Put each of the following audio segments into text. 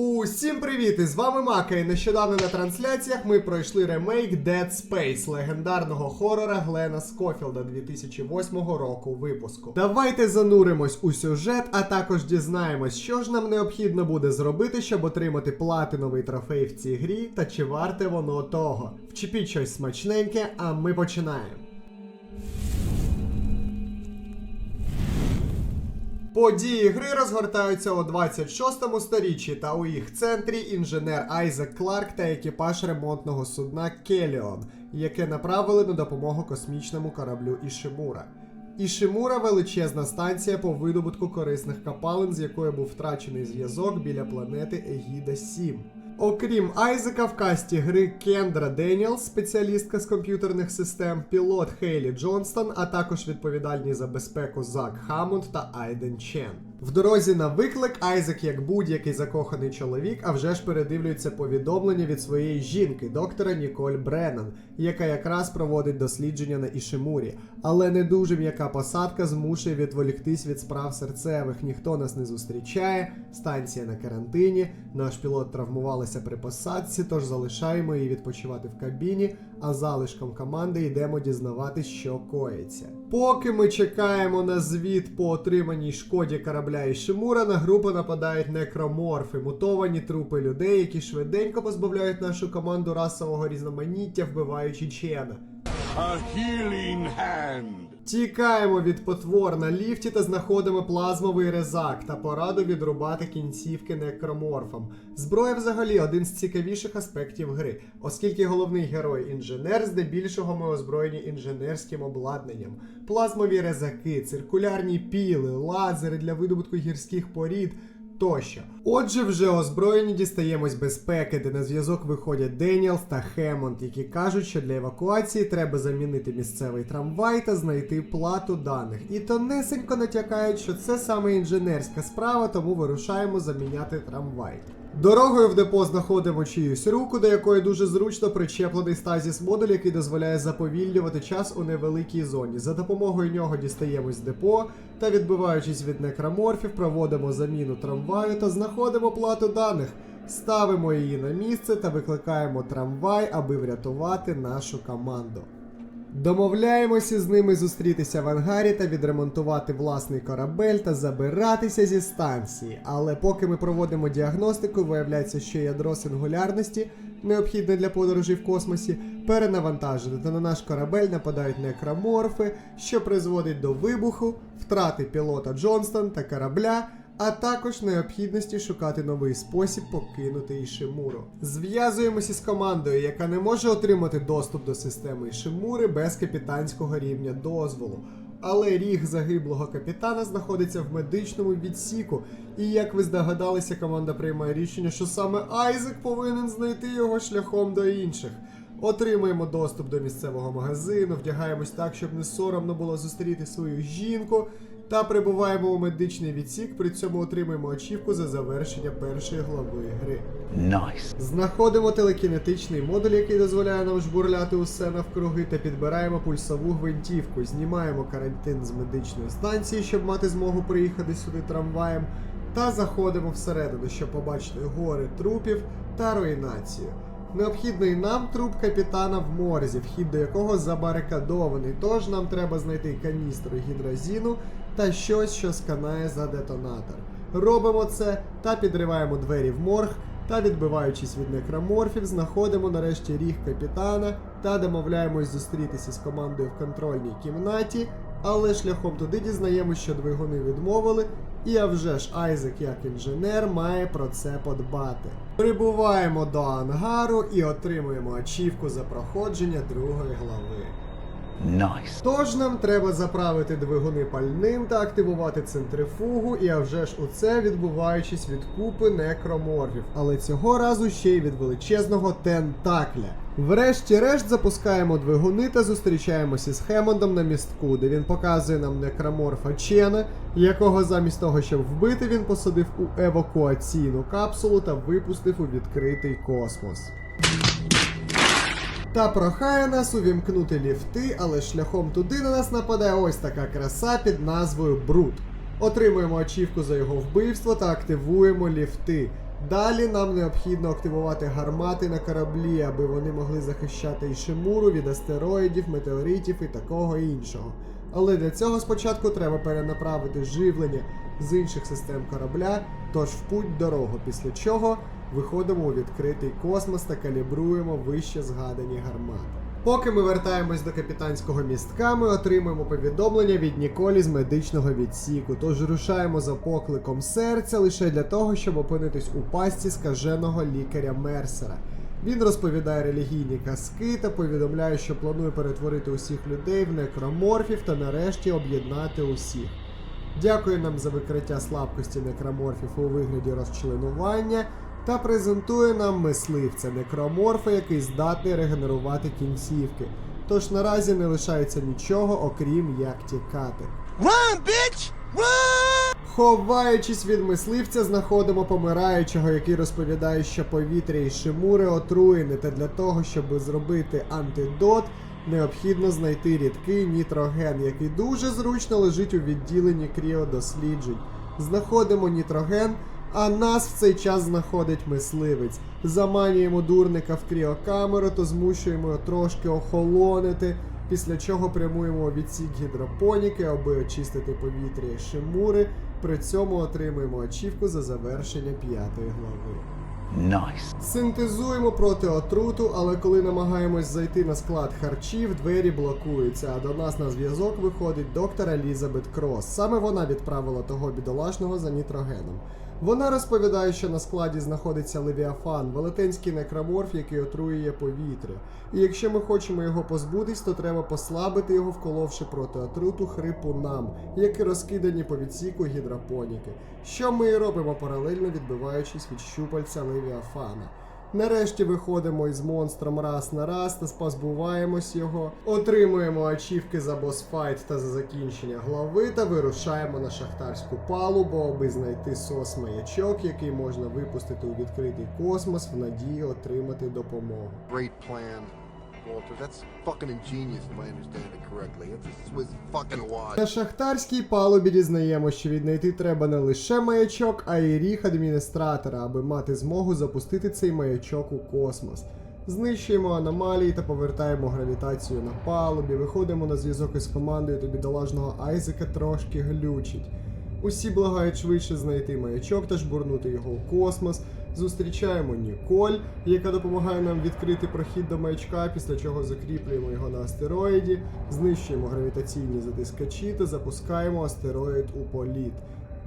Усім привіт! І з вами Мака. І нещодавно на трансляціях ми пройшли ремейк Dead Space легендарного хорора Глена Скофілда 2008 року випуску. Давайте зануримось у сюжет, а також дізнаємось, що ж нам необхідно буде зробити, щоб отримати платиновий трофей в цій грі, та чи варте воно того. Вчепіть щось смачненьке, а ми починаємо. Події гри розгортаються у 26 сторіччі, та у їх центрі інженер Айзек Кларк та екіпаж ремонтного судна Келіон, яке направили на допомогу космічному кораблю Ішимура. Ішимура величезна станція по видобутку корисних капалин, з якою був втрачений зв'язок біля планети Егіда 7. Окрім Айзека в касті гри Кендра Деніелс, спеціалістка з комп'ютерних систем, пілот Хейлі Джонстон, а також відповідальні за безпеку Зак Хамонд та Айден Чен. В дорозі на виклик Айзек, як будь-який закоханий чоловік, а вже ж передивлюється повідомлення від своєї жінки, доктора Ніколь Бреннан, яка якраз проводить дослідження на Ішимурі. Але не дуже м'яка посадка змушує відволіктись від справ серцевих. Ніхто нас не зустрічає, станція на карантині, наш пілот травмувалася при посадці, тож залишаємо її відпочивати в кабіні, а залишком команди йдемо дізнаватись, що коїться. Поки ми чекаємо на звіт по отриманій шкоді корабля і Шимура, на групу нападають некроморфи, мутовані трупи людей, які швиденько позбавляють нашу команду расового різноманіття, вбиваючи Чена. A healing hand. Тікаємо від потвор на ліфті та знаходимо плазмовий резак та пораду відрубати кінцівки некроморфам. Зброя взагалі один з цікавіших аспектів гри, оскільки головний герой інженер, здебільшого ми озброєні інженерським обладнанням, плазмові резаки, циркулярні піли, лазери для видобутку гірських порід. Тощо. Отже, вже озброєні дістаємось безпеки, де на зв'язок виходять Деніелс та Хемонд, які кажуть, що для евакуації треба замінити місцевий трамвай та знайти плату даних. І тонесенько натякають, що це саме інженерська справа, тому вирушаємо заміняти трамвай. Дорогою в депо знаходимо чиюсь руку, до якої дуже зручно причеплений стазіс модуль, який дозволяє заповільнювати час у невеликій зоні. За допомогою нього дістаємось депо та, відбиваючись від некроморфів, проводимо заміну трамваю та знаходимо плату даних. Ставимо її на місце та викликаємо трамвай, аби врятувати нашу команду. Домовляємося з ними зустрітися в ангарі та відремонтувати власний корабель та забиратися зі станції. Але поки ми проводимо діагностику, виявляється, що ядро сингулярності, необхідне для подорожі в космосі, перенавантажене, та на наш корабель нападають некроморфи, що призводить до вибуху, втрати пілота Джонстон та корабля. А також необхідності шукати новий спосіб покинути Ішимуру. Зв'язуємося з командою, яка не може отримати доступ до системи Ішимури без капітанського рівня дозволу. Але ріг загиблого капітана знаходиться в медичному відсіку, і як ви здогадалися, команда приймає рішення, що саме Айзек повинен знайти його шляхом до інших. Отримуємо доступ до місцевого магазину, вдягаємось так, щоб не соромно було зустріти свою жінку, та прибуваємо у медичний відсік, при цьому отримуємо ачівку за завершення першої глави гри. Nice. Знаходимо телекінетичний модуль, який дозволяє нам жбурляти усе навкруги, та підбираємо пульсову гвинтівку. Знімаємо карантин з медичної станції, щоб мати змогу приїхати сюди трамваєм, та заходимо всередину, щоб побачити гори трупів та руйнацію. Необхідний нам труп капітана в морзі, вхід до якого забарикадований, тож нам треба знайти каністру гідразіну та щось, що сканає за детонатор. Робимо це та підриваємо двері в морг, та відбиваючись від некроморфів, знаходимо нарешті ріг капітана та домовляємось зустрітися з командою в контрольній кімнаті, але шляхом туди дізнаємось, що двигуни відмовили, і а вже ж Айзек, як інженер, має про це подбати. Прибуваємо до ангару і отримуємо ачівку за проходження другої глави. Nice. Тож нам треба заправити двигуни пальним та активувати центрифугу, і а вже ж у це відбуваючись від купи некроморфів, але цього разу ще й від величезного тентакля. Врешті-решт запускаємо двигуни та зустрічаємося з Хемондом на містку, де він показує нам некроморфа Чена, якого замість того, щоб вбити, він посадив у евакуаційну капсулу та випустив у відкритий космос. Та прохає нас увімкнути ліфти, але шляхом туди на нас нападає ось така краса під назвою Брут. Отримуємо ачівку за його вбивство та активуємо ліфти. Далі нам необхідно активувати гармати на кораблі, аби вони могли захищати Ішимуру від астероїдів, метеоритів і такого іншого. Але для цього спочатку треба перенаправити живлення з інших систем корабля, тож в путь дорогу, після чого виходимо у відкритий космос та калібруємо вище згадані гармати. Поки ми вертаємось до капітанського містка, ми отримуємо повідомлення від Ніколі з медичного відсіку, тож рушаємо за покликом серця лише для того, щоб опинитись у пастці скаженого лікаря Мерсера. Він розповідає релігійні казки та повідомляє, що планує перетворити усіх людей в некроморфів та нарешті об'єднати усіх. Дякує нам за викриття слабкості некроморфів у вигляді розчленування та презентує нам мисливця некроморфа, який здатний регенерувати кінцівки. Тож наразі не лишається нічого, окрім як тікати. Run, bitch! Run! Ховаючись від мисливця, знаходимо помираючого, який розповідає, що повітря і шимури отруєне, та для того, щоб зробити антидот, необхідно знайти рідкий нітроген, який дуже зручно лежить у відділенні кріодосліджень. Знаходимо нітроген, а нас в цей час знаходить мисливець. Заманюємо дурника в кріокамеру, то змушуємо його трошки охолонити. Після чого прямуємо у відсік гідропоніки, аби очистити повітря і шимури. При цьому отримуємо ачівку за завершення п'ятої глави. Nice. Синтезуємо проти отруту, але коли намагаємось зайти на склад харчів, двері блокуються, а до нас на зв'язок виходить доктор Елізабет Крос. Саме вона відправила того бідолашного за нітрогеном. Вона розповідає, що на складі знаходиться Левіафан, велетенський некроморф, який отруює повітря. І якщо ми хочемо його позбутись, то треба послабити його, вколовши проти отруту хрипунам, які розкидані по відсіку гідропоніки. Що ми і робимо паралельно відбиваючись від щупальця Левіафана. Нарешті виходимо із монстром раз на раз та позбуваємось його, отримуємо ачівки за босфайт та за закінчення глави та вирушаємо на шахтарську палубу, аби знайти сос маячок, який можна випустити у відкритий космос в надії отримати допомогу. Great plan, Walter. That's fucking ingenious, if I understand it correctly. It's with fucking wise. На шахтарській палубі дізнаємо, що віднайти треба не лише маячок, а й ріг адміністратора, аби мати змогу запустити цей маячок у космос. Знищуємо аномалії та повертаємо гравітацію на палубі, виходимо на зв'язок із командою та бідолажного Айзека трошки глючить. Усі благають швидше знайти маячок та жбурнути його у космос. Зустрічаємо Ніколь, яка допомагає нам відкрити прохід до маячка, після чого закріплюємо його на астероїді, знищуємо гравітаційні затискачі та запускаємо астероїд у політ.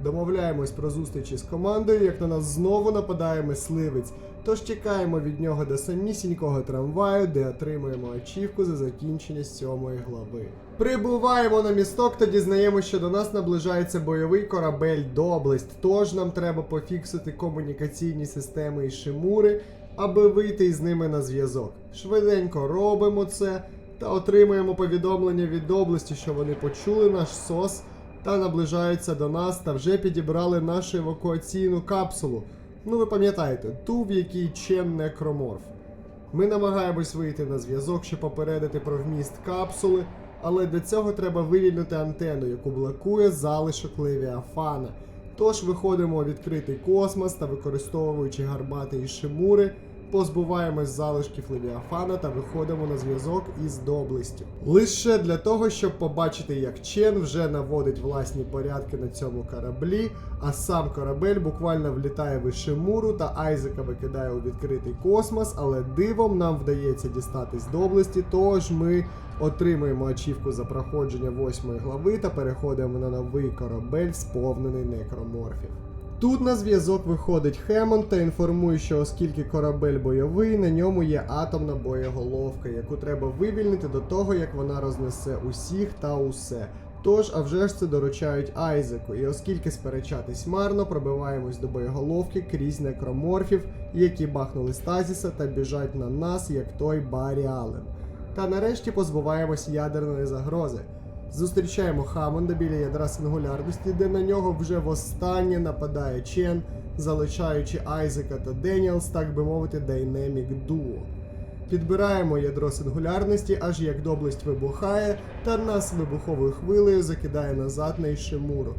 Домовляємось про зустрічі з командою, як на нас знову нападає мисливець. Тож чекаємо від нього до самісінького трамваю, де отримуємо ачівку за закінчення сьомої глави. Прибуваємо на місток та дізнаємося, що до нас наближається бойовий корабель Доблесть. Тож нам треба пофіксити комунікаційні системи і шимури, аби вийти із ними на зв'язок. Швиденько робимо це та отримуємо повідомлення від області, що вони почули наш сос та наближаються до нас та вже підібрали нашу евакуаційну капсулу. Ну ви пам'ятаєте, ту, в якій Чен некроморф. Ми намагаємось вийти на зв'язок, щоб попередити про вміст капсули, але для цього треба вивільнити антенну, яку блокує залишок Левіафана. Тож виходимо у відкритий космос та використовуючи гармати і шимури, позбуваємось залишків Левіафана та виходимо на зв'язок із доблестю. Лише для того, щоб побачити, як Чен вже наводить власні порядки на цьому кораблі, а сам корабель буквально влітає в Ішимуру та Айзека викидає у відкритий космос, але дивом нам вдається дістатись до області, тож ми отримуємо ачівку за проходження восьмої глави та переходимо на новий корабель, сповнений некроморфів. Тут на зв'язок виходить Хемон та інформує, що оскільки корабель бойовий, на ньому є атомна боєголовка, яку треба вивільнити до того, як вона рознесе усіх та усе. Тож, а вже ж це доручають Айзеку, і оскільки сперечатись марно, пробиваємось до боєголовки крізь некроморфів, які бахнули стазіса та біжать на нас, як той Барі Аллен. Та нарешті позбуваємось ядерної загрози. Зустрічаємо Хамонда біля ядра сингулярності, де на нього вже востаннє нападає Чен, залишаючи Айзека та Деніелс, так би мовити, Dynamic Duo. Підбираємо ядро сингулярності, аж як доблесть вибухає, та нас вибуховою хвилею закидає назад на Ішимуру.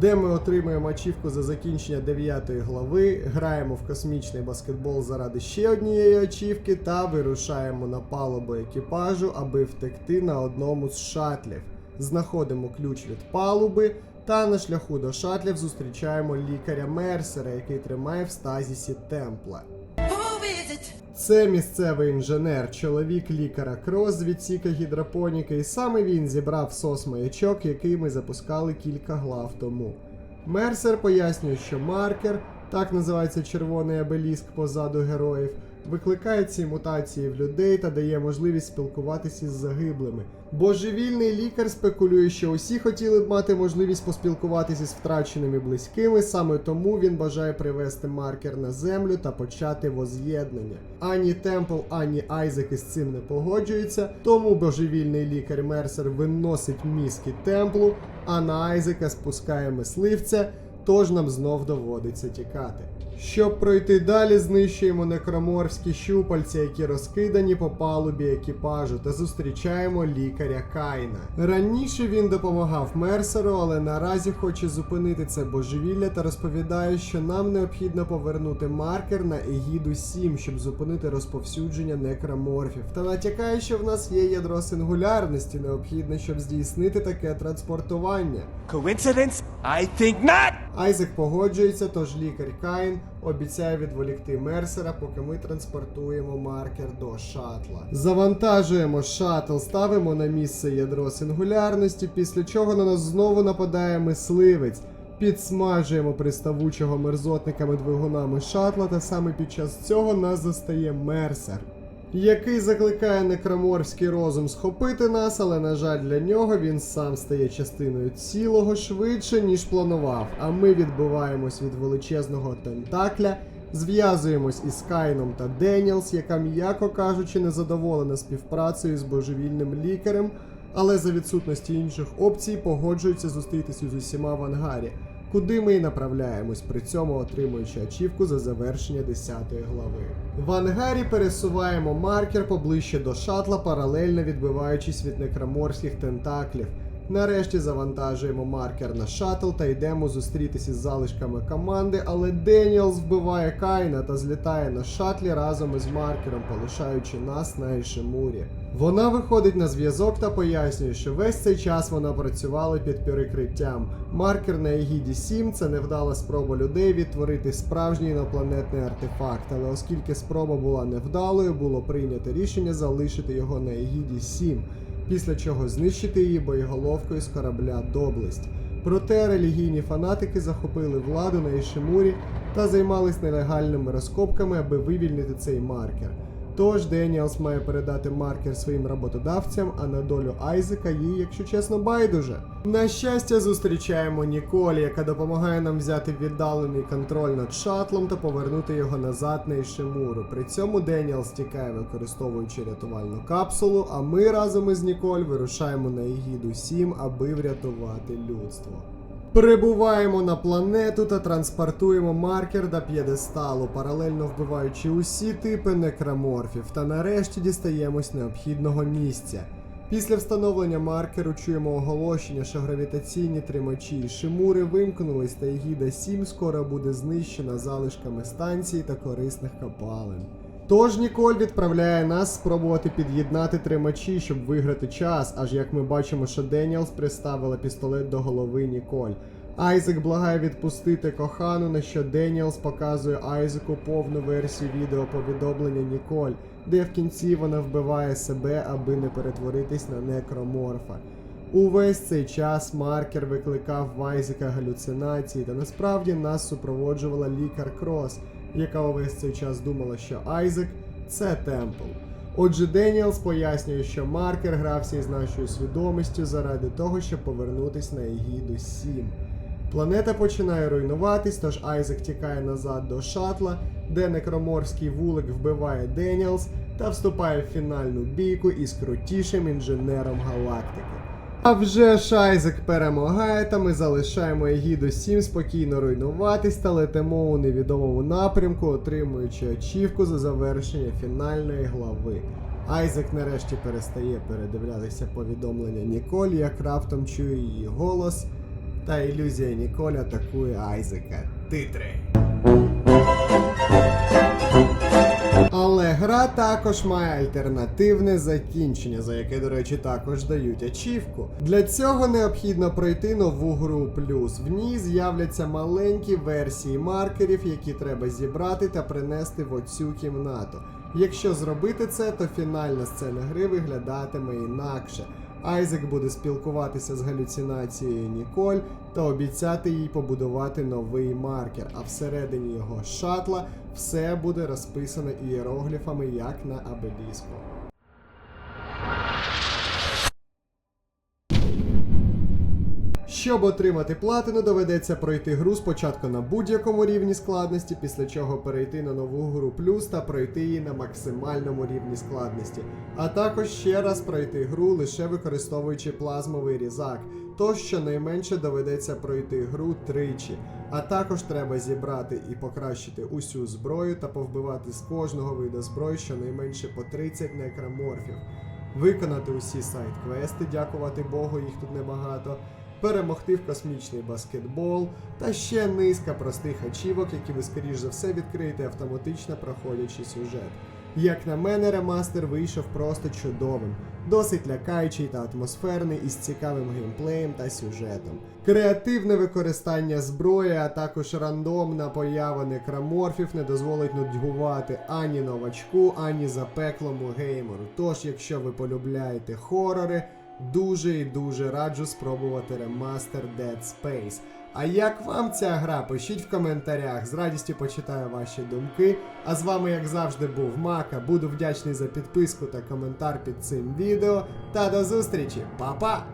де ми отримуємо ачівку за закінчення 9 глави, граємо в космічний баскетбол заради ще однієї ачівки та вирушаємо на палубу екіпажу, аби втекти на одному з шатлів. Знаходимо ключ від палуби та на шляху до шатлів зустрічаємо лікаря Мерсера, який тримає в стазісі темпла. Це місцевий інженер, чоловік лікаря Крос з відсіка гідропоніки, і саме він зібрав сос-маячок, який ми запускали кілька глав тому. Мерсер пояснює, що маркер, так називається червоний обеліск позаду героїв, викликає ці мутації в людей та дає можливість спілкуватися з загиблими. Божевільний лікар спекулює, що усі хотіли б мати можливість поспілкуватися з втраченими близькими, саме тому він бажає привести маркер на землю та почати воз'єднання. Ані Темпл, ані Айзек із цим не погоджуються, тому божевільний лікар Мерсер виносить мізки Темплу, а на Айзека спускає мисливця, тож нам знов доводиться тікати. Щоб пройти далі, знищуємо некроморфські щупальця, які розкидані по палубі екіпажу, та зустрічаємо лікаря Кайна. Раніше він допомагав Мерсеру, але наразі хоче зупинити це божевілля та розповідає, що нам необхідно повернути маркер на Егіду 7, щоб зупинити розповсюдження некроморфів. Та натякає, що в нас є ядро сингулярності, необхідне, щоб здійснити таке транспортування. Coincidence? I think not! Айзек погоджується, тож лікар Кайн обіцяє відволікти Мерсера, поки ми транспортуємо маркер до шатла. Завантажуємо шатл, ставимо на місце ядро сингулярності, після чого на нас знову нападає мисливець. Підсмажуємо приставучого мерзотниками двигунами шатла, та саме під час цього нас застає Мерсер який закликає некроморфський розум схопити нас, але на жаль для нього він сам стає частиною цілого швидше, ніж планував. А ми відбиваємось від величезного тентакля, зв'язуємось із Кайном та Деніелс, яка, м'яко кажучи, незадоволена співпрацею з божевільним лікарем, але за відсутності інших опцій погоджується зустрітися з усіма в ангарі. Куди ми і направляємось, при цьому отримуючи ачівку за завершення 10 глави. В ангарі пересуваємо маркер поближче до шатла, паралельно відбиваючись від некроморських тентаклів. Нарешті завантажуємо маркер на шаттл та йдемо зустрітися з залишками команди, але Деніелс вбиває Кайна та злітає на шатлі разом із маркером, полишаючи нас на Ішимурі. Вона виходить на зв'язок та пояснює, що весь цей час вона працювала під перекриттям. Маркер на Егіді 7 це невдала спроба людей відтворити справжній інопланетний артефакт, але оскільки спроба була невдалою, було прийнято рішення залишити його на Егіді 7 після чого знищити її боєголовкою з корабля Доблесть. Проте релігійні фанатики захопили владу на Ішимурі та займались нелегальними розкопками, аби вивільнити цей маркер. Тож Деніелс має передати маркер своїм роботодавцям, а на долю Айзека їй, якщо чесно, байдуже. На щастя, зустрічаємо Ніколь, яка допомагає нам взяти віддалений контроль над шатлом та повернути його назад на Ішимуру. При цьому Деніелс тікає, використовуючи рятувальну капсулу, а ми разом із Ніколь вирушаємо на Егіду 7, аби врятувати людство. Прибуваємо на планету та транспортуємо маркер до п'єдесталу, паралельно вбиваючи усі типи некроморфів, та нарешті дістаємось необхідного місця. Після встановлення маркеру чуємо оголошення, що гравітаційні тримачі і шимури вимкнулись, та Егіда 7 скоро буде знищена залишками станції та корисних копалин. Тож Ніколь відправляє нас спробувати під'єднати тримачі, щоб виграти час, аж як ми бачимо, що Деніелс приставила пістолет до голови Ніколь. Айзек благає відпустити кохану, на що Деніелс показує Айзеку повну версію відео повідомлення Ніколь, де в кінці вона вбиває себе, аби не перетворитись на некроморфа. Увесь цей час маркер викликав в Айзека галюцинації, та насправді нас супроводжувала лікар Крос, яка увесь цей час думала, що Айзек це Темпл. Отже, Деніелс пояснює, що маркер грався із нашою свідомістю заради того, щоб повернутись на Егіду 7. Планета починає руйнуватись, тож Айзек тікає назад до шатла, де некроморський вулик вбиває Деніелс та вступає в фінальну бійку із крутішим інженером галактики. А вже ж Айзек перемагає, та ми залишаємо Егіду 7 спокійно руйнуватись та летимо у невідомому напрямку, отримуючи очівку за завершення фінальної глави. Айзек нарешті перестає передивлятися повідомлення Ніколь, як раптом чує її голос Та ілюзія Ніколь атакує Айзека. Титри. Але гра також має альтернативне закінчення, за яке, до речі, також дають ачівку. Для цього необхідно пройти нову гру плюс. В ній з'являться маленькі версії маркерів, які треба зібрати та принести в оцю кімнату. Якщо зробити це, то фінальна сцена гри виглядатиме інакше. Айзек буде спілкуватися з галюцинацією Ніколь та обіцяти їй побудувати новий маркер, а всередині його шатла все буде розписано ієрогліфами, як на обеліску. Щоб отримати платину, доведеться пройти гру спочатку на будь-якому рівні складності, після чого перейти на нову гру плюс та пройти її на максимальному рівні складності, а також ще раз пройти гру лише використовуючи плазмовий різак. То щонайменше доведеться пройти гру тричі, а також треба зібрати і покращити усю зброю та повбивати з кожного виду зброї щонайменше по 30 некроморфів, виконати усі сайт-квести, дякувати Богу, їх тут небагато перемогти в космічний баскетбол та ще низка простих ачівок, які ви скоріш за все відкриєте автоматично проходячи сюжет. Як на мене, ремастер вийшов просто чудовим, досить лякаючий та атмосферний із цікавим геймплеєм та сюжетом. Креативне використання зброї, а також рандомна поява некроморфів не дозволить нудьгувати ані новачку, ані запеклому геймеру. Тож, якщо ви полюбляєте хорори, Дуже і дуже раджу спробувати ремастер Dead Space. А як вам ця гра? Пишіть в коментарях, з радістю почитаю ваші думки. А з вами, як завжди, був Мака. Буду вдячний за підписку та коментар під цим відео. Та до зустрічі, Па-па!